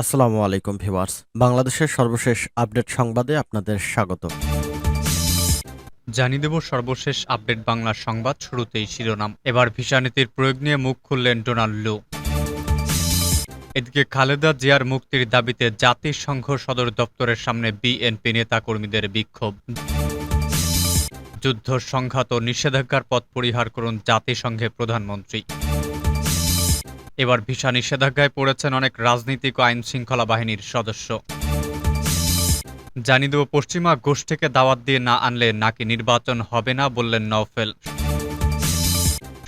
আসসালামু আলাইকুম ভিউয়ার্স। বাংলাদেশের সর্বশেষ আপডেট সংবাদে আপনাদের স্বাগত। জানিয়ে দেব সর্বশেষ আপডেট বাংলা সংবাদ শুরুতেই শিরোনাম। এবার ভিসা নীতির প্রয়োগ নিয়ে মুখ খুললেন ডোনাল্ড লু। এদিকে খালেদা জিয়ার মুক্তির দাবিতে জাতিসংঘ সদর দপ্তরের সামনে বিএনপি নেতাকর্মীদের বিক্ষোভ। যুদ্ধ সংঘাত ও নিষেধাজ্ঞার পথ পরিহার করুন জাতিসংঘে প্রধানমন্ত্রী। এবার ভিসা নিষেধাজ্ঞায় পড়েছেন অনেক রাজনীতিক ও আইন শৃঙ্খলা বাহিনীর সদস্য। জানিয়ে দেব, পশ্চিমা গোষ্ঠীকে দাওয়াত দিয়ে না আনলে নাকি নির্বাচন হবে না বললেন নওফেল।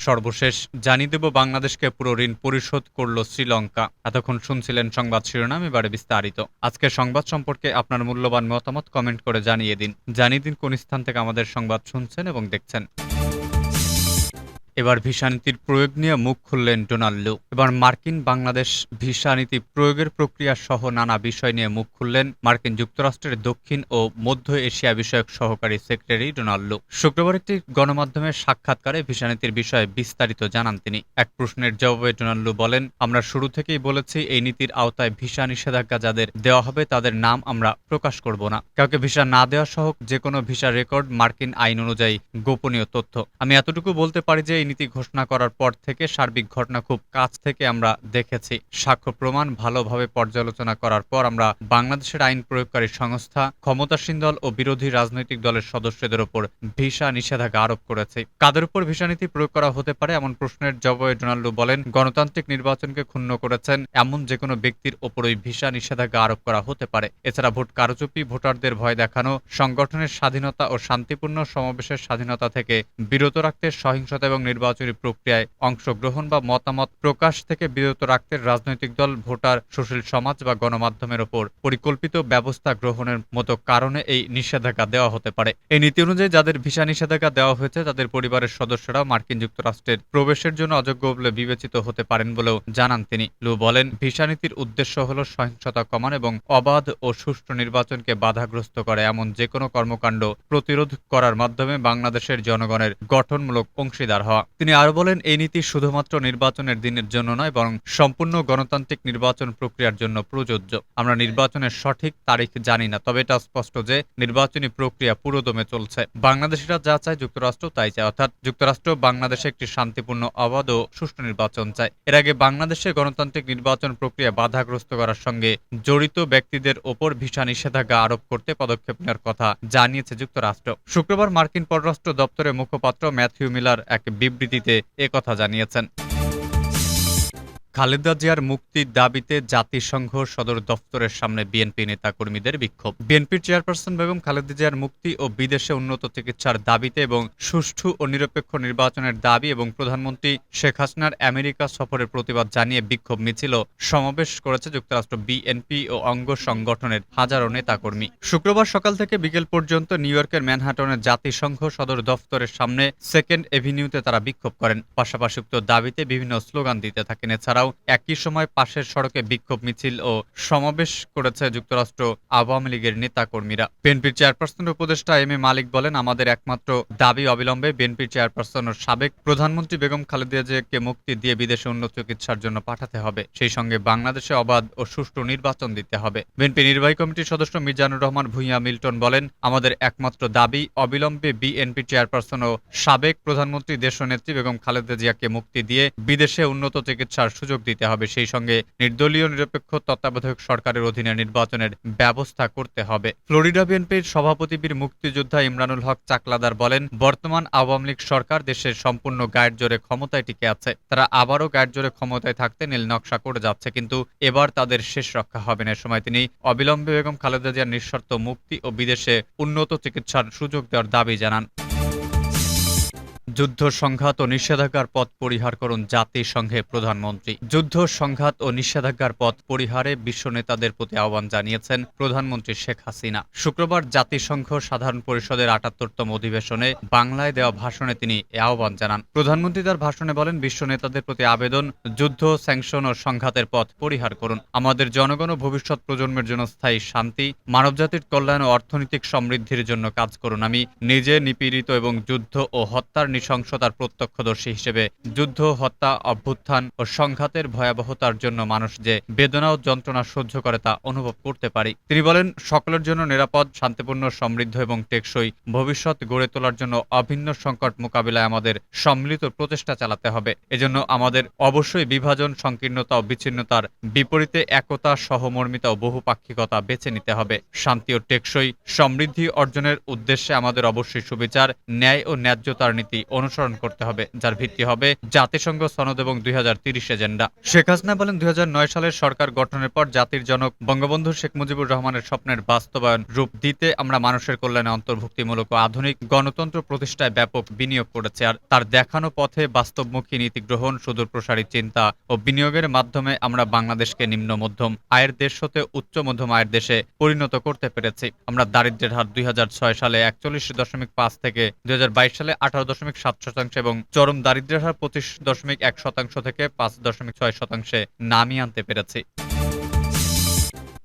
সর্বশেষ জানিয়ে দেব, বাংলাদেশকে পুরো ঋণ পরিশোধ করল শ্রীলঙ্কা। এতক্ষণ শুনছিলেন সংবাদ শিরোনাম, এবারে বিস্তারিত। আজকে সংবাদ সম্পর্কে আপনার মূল্যবান মতামত কমেন্ট করে জানিয়ে দিন। জানিয়ে দিন কোন স্থান থেকে আমাদের সংবাদ শুনছেন এবং দেখছেন। এবার ভিসা নীতির প্রয়োগ নিয়ে মুখ খুললেন ডোনাল্ড এবার মার্কিন বাংলাদেশ ভিসা নীতি প্রয়োগের প্রক্রিয়া সহ নানা বিষয় নিয়ে মুখ খুললেন মার্কিন যুক্তরাষ্ট্রের দক্ষিণ ও মধ্য এশিয়া বিষয়ক সহকারী সেক্রেটারি ডোনাল্ড শুক্রবার একটি গণমাধ্যমের সাক্ষাৎকারে ভিসা নীতির বিষয়ে বিস্তারিত জানান তিনি। এক প্রশ্নের জবাবে ডোনাল্ড বলেন, আমরা শুরু থেকেই বলেছি, এই নীতির আওতায় ভিসা নিষেধাজ্ঞা যাদের দেওয়া হবে তাদের নাম আমরা প্রকাশ করব না। কাউকে ভিসা না দেওয়া সহ যে কোনো ভিসা রেকর্ড মার্কিন আইন অনুযায়ী গোপনীয় তথ্য। আমি এতটুকু বলতে পারি যে এই নীতি ঘোষণা করার পর থেকে সার্বিক ঘটনা খুব কাছ থেকে আমরা দেখেছি। সাক্ষ্য প্রমাণ ভালোভাবে পর্যালোচনা করার পর আমরা বাংলাদেশের আইন প্রয়োগকারী সংস্থা, ক্ষমতাসীন দল ও বিরোধী রাজনৈতিক দলের সদস্যদের ওপর ভিসা নিষেধাজ্ঞা আরোপ করেছে। কাদের উপর ভিসা নীতি প্রয়োগ করা হতে পারে এমন প্রশ্নের জবাবে ডোনাল্ডো বলেন, গণতান্ত্রিক নির্বাচনকে ক্ষুণ্ণ করেছেন এমন যে কোনো ব্যক্তির ওপরই ভিসা নিষেধাজ্ঞা আরোপ করা হতে পারে। এছাড়া ভোট কারচুপি, ভোটারদের ভয় দেখানো, সংগঠনের স্বাধীনতা ও শান্তিপূর্ণ সমাবেশের স্বাধীনতা থেকে বিরত রাখতে সহিংসতা এবং নির্বাচনী প্রক্রিয়ায় অংশগ্রহণ বা মতামত প্রকাশ থেকে বিরত রাখতে রাজনৈতিক দল, ভোটার, সুশীল সমাজ বা গণমাধ্যমের ওপর পরিকল্পিত ব্যবস্থা গ্রহণের মতো কারণে এই নিষেধাজ্ঞা দেওয়া হতে পারে। এই নীতি অনুযায়ী যাদের ভিসা নিষেধাজ্ঞা দেওয়া হয়েছে, তাদের পরিবারের সদস্যরা মার্কিন যুক্তরাষ্ট্রের প্রবেশের জন্য অযোগ্য বলে বিবেচিত হতে পারেন বলেও জানান তিনি। লু বলেন, ভিসা নীতির উদ্দেশ্য হল সহিংসতা কমান এবং অবাধ ও সুষ্ঠু নির্বাচনকে বাধাগ্রস্ত করে এমন যে কোনো কর্মকাণ্ড প্রতিরোধ করার মাধ্যমে বাংলাদেশের জনগণের গঠনমূলক অংশীদার হওয়া। তিনি আরও বলেন, এই নীতি শুধুমাত্র নির্বাচনের দিনের জন্য নয়, বরং সম্পূর্ণ গণতান্ত্রিক নির্বাচন প্রক্রিয়ার জন্য প্রযোজ্য। আমরা নির্বাচনের সঠিক তারিখ জানি না, তবে এটা স্পষ্ট যে নির্বাচনী প্রক্রিয়া পুরোদমে চলছে। বাংলাদেশিরা যা চায় যুক্তরাষ্ট্র তাই চায়, অর্থাৎ যুক্তরাষ্ট্র বাংলাদেশে একটি শান্তিপূর্ণ, অবাধ ও সুষ্ঠু নির্বাচন চায়। এর আগে বাংলাদেশে গণতান্ত্রিক নির্বাচন প্রক্রিয়া বাধাগ্রস্ত করার সঙ্গে জড়িত ব্যক্তিদের ওপর ভিসা নিষেধাজ্ঞা আরোপ করতে পদক্ষেপ নেওয়ার কথা জানিয়েছে যুক্তরাষ্ট্র। শুক্রবার মার্কিন পররাষ্ট্র দপ্তরের মুখপাত্র ম্যাথিউ মিলার এক বিবৃতিতে একথা জানিয়েছেন। খালেদা জিয়ার মুক্তির দাবিতে জাতিসংঘ সদর দফতরের সামনে বিএনপি নেতাকর্মীদের বিক্ষোভ। বিএনপির চেয়ারপারসন বেগম খালেদা জিয়ার মুক্তি ও বিদেশে উন্নত চিকিৎসার দাবিতে এবং সুষ্ঠু ও নিরপেক্ষ নির্বাচনের দাবি এবং প্রধানমন্ত্রী শেখ হাসিনার আমেরিকা সফরের প্রতিবাদ জানিয়ে বিক্ষোভ মিছিল সমাবেশ করেছে যুক্তরাষ্ট্র বিএনপি ও অঙ্গ সংগঠনের হাজারো নেতাকর্মী। শুক্রবার সকাল থেকে বিকেল পর্যন্ত নিউ ইয়র্কের ম্যানহাটনের জাতিসংঘ সদর দফতরের সামনে সেকেন্ড এভিনিউতে তারা বিক্ষোভ করেন। পাশাপাশি উক্ত দাবিতে বিভিন্ন স্লোগান দিতে থাকেন। এছাড়াও একই সময় পাশের সড়কে বিক্ষোভ মিছিল ও সমাবেশ করেছে যুক্তরাষ্ট্র আওয়ামী লীগের নেতাকর্মীরা। বিএনপির চেয়ারপারসন উপদেষ্টা এম এ মালিক বলেন, আমাদের একমাত্র দাবি অবিলম্বে বিএনপির চেয়ারপারসন ও সাবেক প্রধানমন্ত্রী বেগম খালেদা জিয়াকে মুক্তি দিয়ে বিদেশে উন্নত চিকিৎসার জন্য পাঠাতে হবে। সেই সঙ্গে বাংলাদেশে অবাধ ও সুষ্ঠু নির্বাচন দিতে হবে। বিএনপি নির্বাহী কমিটির সদস্য মিজানুর রহমান ভূঁইয়া মিল্টন বলেন, আমাদের একমাত্র দাবি অবিলম্বে বিএনপি চেয়ারপারসন ও সাবেক প্রধানমন্ত্রী দেশনেত্রী বেগম খালেদা জিয়াকে মুক্তি দিয়ে বিদেশে উন্নত চিকিৎসার সুযোগ দিতে হবে। সেই সঙ্গে নির্দলীয় নিরপেক্ষ তত্ত্বাবধায়ক সরকারের অধীনে নির্বাচনের ব্যবস্থা করতে হবে। ফ্লোরিডা বিএনপির সভাপতি বীর মুক্তিযোদ্ধা ইমরানুল হক চাকলাদার বলেন, বর্তমান আওয়ামী লীগ সরকার দেশের সম্পূর্ণ গায়ের জোরে ক্ষমতায় টিকে আছে। তারা আবারও গায়ের জোরে ক্ষমতায় থাকতে নীল নকশা করে যাচ্ছে, কিন্তু এবার তাদের শেষ রক্ষা হবে না। সময় তিনি অবিলম্বে বেগম খালেদা জিয়ার নিঃশর্ত মুক্তি ও বিদেশে উন্নত চিকিৎসার সুযোগ দেওয়ার দাবি জানান। যুদ্ধ সংঘাত ও নিষেধাজ্ঞার পথ পরিহার করুন জাতিসংঘে প্রধানমন্ত্রী। যুদ্ধ সংঘাত ও নিষেধাজ্ঞার পথ পরিহারে বিশ্ব নেতাদের প্রতি আহ্বান জানিয়েছেন প্রধানমন্ত্রী শেখ হাসিনা। শুক্রবার জাতিসংঘ সাধারণ পরিষদের আটাত্তরতম অধিবেশনে বাংলায় দেওয়া ভাষণে তিনি এ আহ্বান জানান। প্রধানমন্ত্রী তার ভাষণে বলেন, বিশ্ব নেতাদের প্রতি আবেদন, যুদ্ধ, স্যাংশন ও সংঘাতের পথ পরিহার করুন। আমাদের জনগণ ও ভবিষ্যৎ প্রজন্মের জন্য স্থায়ী শান্তি, মানবজাতির কল্যাণ ও অর্থনৈতিক সমৃদ্ধির জন্য কাজ করুন। আমি নিজে নিপীড়িত এবং যুদ্ধ ও হত্যার নৃশংসতার প্রত্যক্ষদর্শী হিসেবে যুদ্ধ, হত্যা, অভ্যুত্থান ও সংঘাতের ভয়াবহতার জন্য মানুষ যে বেদনা ও যন্ত্রণা সহ্য করে তা অনুভব করতে পারি। তিনি বলেন, সকলের জন্য নিরাপদ, শান্তিপূর্ণ, সমৃদ্ধ এবং টেকসই ভবিষ্যৎ গড়ে তোলার জন্য অভিন্ন সংকট মোকাবিলায় আমাদের সম্মিলিত প্রচেষ্টা চালাতে হবে। এজন্য আমাদের অবশ্যই বিভাজন, সংকীর্ণতা ও বিচ্ছিন্নতার বিপরীতে একতা, সহমর্মিতা ও বহুপাক্ষিকতা বেছে নিতে হবে। শান্তি ও টেকসই সমৃদ্ধি অর্জনের উদ্দেশ্যে আমাদের অবশ্যই সুবিচার, ন্যায় ও ন্যায্যতার নীতি অনুসরণ করতে হবে, যার ভিত্তি হবে জাতিসংঘ সনদ এবং দুই এজেন্ডা। শেখ হাসিনা বলেন দুই সালের সরকার গঠনের পর জাতির জনক বঙ্গবন্ধু শেখ মুজিবুর রহমানের স্বপ্নের বাস্তবায়ন রূপ দিতে আমরা মানুষের কল্যাণে অন্তর্ভুক্তিমূলক ও আধুনিক গণতন্ত্র প্রতিষ্ঠায় ব্যাপক বিনিয়োগ করেছে আর তার দেখানো পথে বাস্তবমুখী নীতি গ্রহণ, সুদূর প্রসারী চিন্তা ও বিনিয়োগের মাধ্যমে আমরা বাংলাদেশকে নিম্ন মধ্যম আয়ের দেশ হতে উচ্চ মধ্যম আয়ের দেশে পরিণত করতে পেরেছি। আমরা দারিদ্র্যের হার দুই হাজার ছয় সালে একচল্লিশ দশমিক পাঁচ থেকে দুই হাজার বাইশ সালে আঠারো দশমিক সাত শতাংশ এবং চরম দারিদ্র্যের হার পঁচিশ দশমিক এক শতাংশ থেকে পাঁচ দশমিক ছয় শতাংশে নামিয়ে আনতে পেরেছি।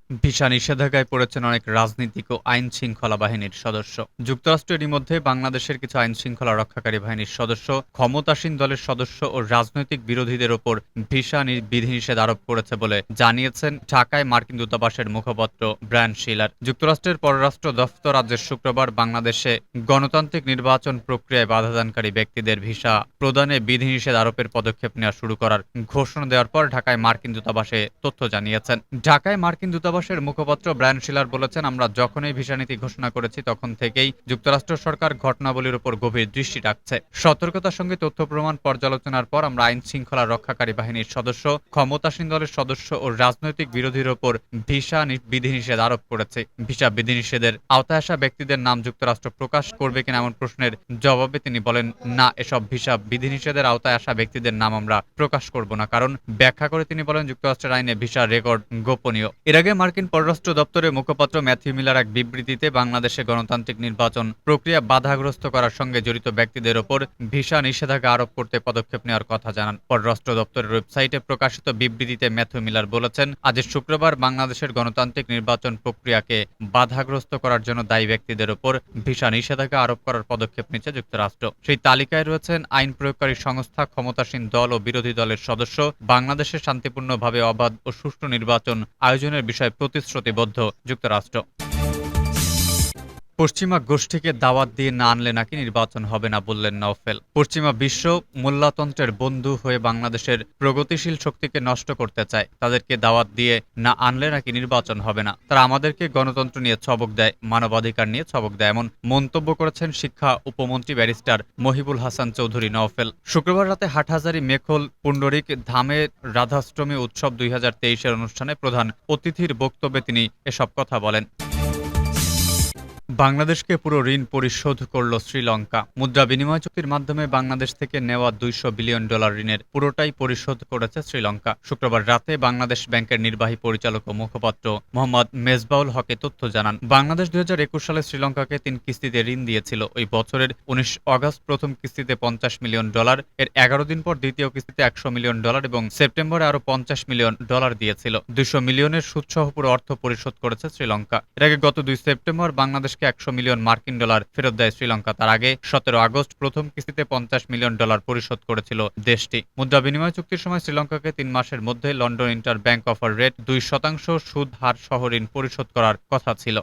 ভিসা নিষেধাজ্ঞায় পড়েছেন অনেক রাজনীতিক ও আইন শৃঙ্খলা বাহিনীর সদস্য। যুক্তরাষ্ট্র এরই মধ্যে বাংলাদেশের কিছু আইন শৃঙ্খলা রক্ষাকারী বাহিনীর সদস্য, ক্ষমতাসীন দলের সদস্য ও রাজনৈতিক বিরোধীদের ওপর ভিসা বিধিনিষেধ আরোপ করেছে বলে জানিয়েছেন ঢাকায় মার্কিন দূতাবাসের মুখপাত্র ব্রায়ান শিলার। যুক্তরাষ্ট্রের পররাষ্ট্র দফতর আজ শুক্রবার বাংলাদেশে গণতান্ত্রিক নির্বাচন প্রক্রিয়ায় বাধাদানকারী ব্যক্তিদের ভিসা প্রদানে বিধিনিষেধ আরোপের পদক্ষেপ নেওয়া শুরু করার ঘোষণা দেওয়ার পর ঢাকায় মার্কিন দূতাবাসে তথ্য জানিয়েছেন। ঢাকায় মার্কিন দূতাবাসের মুখপাত্র ব্রায়ান শিলার বলেছেন, আমরা যখনই ভিসা নীতি ঘোষণা করেছি, তখন থেকেই যুক্তরাষ্ট্র সরকার ঘটনাবলীর উপর গভীর দৃষ্টি রাখছে। সতর্কতার সঙ্গে তথ্য প্রমাণ পর্যালোচনার পর আমরা আইন শৃঙ্খলা রক্ষাকারী বাহিনীর সদস্য, ক্ষমতাসীন দলের সদস্য ও রাজনৈতিক বিরোধীর ওপর ভিসা বিধিনিষেধ আরোপ করেছে। ভিসা বিধিনিষেধের আওতায় আসা ব্যক্তিদের নাম যুক্তরাষ্ট্র প্রকাশ করবে কিনা এমন প্রশ্নের জবাবে তিনি বলেন, না, এসব ভিসা বিধিনিষেধের আওতায় আসা ব্যক্তিদের নাম আমরা প্রকাশ করব না। কারণ ব্যাখ্যা করে তিনি বলেন, যুক্তরাষ্ট্রের আইনে ভিসা রেকর্ড গোপনীয়। এর আগে মার্কিন পররাষ্ট্র দপ্তরের মুখপাত্র ম্যাথিউ মিলার এক বিবৃতিতে বাংলাদেশে গণতান্ত্রিক নির্বাচন প্রক্রিয়া বাধাগ্রস্ত করার সঙ্গে জড়িত ব্যক্তিদের ওপর ভিসা নিষেধাজ্ঞা আরোপ করতে পদক্ষেপ নেওয়ার কথা জানান পররাষ্ট্র দপ্তরের ওয়েবসাইটে প্রকাশিত বিবৃতিতে ম্যাথিউ মিলার বলেছেন, আজ শুক্রবার বাংলাদেশের গণতান্ত্রিক নির্বাচন প্রক্রিয়াকে বাধাগ্রস্ত করার জন্য দায়ী ব্যক্তিদের ওপর ভিসা নিষেধাজ্ঞা আরোপ করার পদক্ষেপ নিচ্ছে যুক্তরাষ্ট্র। সেই তালিকায় রয়েছেন আইন প্রয়োগকারী সংস্থা, ক্ষমতাসীন দল ও বিরোধী দলের সদস্য। বাংলাদেশে শান্তিপূর্ণভাবে অবাধ ও সুষ্ঠু নির্বাচন আয়োজনের বিষয়ে প্রতিশ্রুতিবদ্ধ যুক্তরাষ্ট্র। পশ্চিমা গোষ্ঠীকে দাওয়াত দিয়ে না আনলে নাকি নির্বাচন হবে না বললেন নওফেল। পশ্চিমা বিশ্ব মোল্লাতন্ত্রের বন্ধু হয়ে বাংলাদেশের প্রগতিশীল শক্তিকে নষ্ট করতে চায়। তাদেরকে দাওয়াত দিয়ে না আনলে নাকি নির্বাচন হবে না। তারা আমাদেরকে গণতন্ত্র নিয়ে ছবক দেয়, মানবাধিকার নিয়ে ছবক দেয় এমন মন্তব্য করেছেন শিক্ষা উপমন্ত্রী ব্যারিস্টার মহিবুল হাসান চৌধুরী নওফেল। শুক্রবার রাতে হাটহাজারি মেখল পুণ্ডরিক ধামে রাধাষ্টমী উৎসব দুই হাজার অনুষ্ঠানে প্রধান অতিথির বক্তব্যে তিনি এসব কথা বলেন। বাংলাদেশকে পুরো ঋণ পরিশোধ করল শ্রীলঙ্কা। মুদ্রা বিনিময় চুক্তির মাধ্যমে বাংলাদেশ থেকে নেওয়া দুইশো বিলিয়ন ডলার ঋণের পুরোটাই পরিশোধ করেছে শ্রীলঙ্কা। শুক্রবার রাতে বাংলাদেশ ব্যাংকের নির্বাহী পরিচালক ও মুখপাত্র মোহাম্মদ মেজবাউল হকে তথ্য জানান। বাংলাদেশ দুই হাজার একুশ সালে শ্রীলঙ্কাকে তিন কিস্তিতে ঋণ দিয়েছিল। ওই বছরের উনিশ অগস্ট প্রথম কিস্তিতে পঞ্চাশ মিলিয়ন ডলার, এর এগারো দিন পর দ্বিতীয় কিস্তিতে একশো মিলিয়ন ডলার এবং সেপ্টেম্বরে আরও পঞ্চাশ মিলিয়ন ডলার দিয়েছিল। দুইশো মিলিয়নের সুদসহ পুরো অর্থ পরিশোধ করেছে শ্রীলঙ্কা। এর আগে গত দুই সেপ্টেম্বর বাংলাদেশকে একশো মিলিয়ন মার্কিন ডলার ফেরত দেয় শ্রীলঙ্কা। তার আগে সতেরো আগস্ট প্রথম কিস্তিতে পঞ্চাশ মিলিয়ন ডলার পরিশোধ করেছিল দেশটি। মুদ্রা বিনিময় চুক্তির সময় শ্রীলঙ্কাকে তিন মাসের মধ্যে London inter bank offer rate দুই শতাংশ সুদ হার সহ ঋণ পরিশোধ করার কথা ছিল।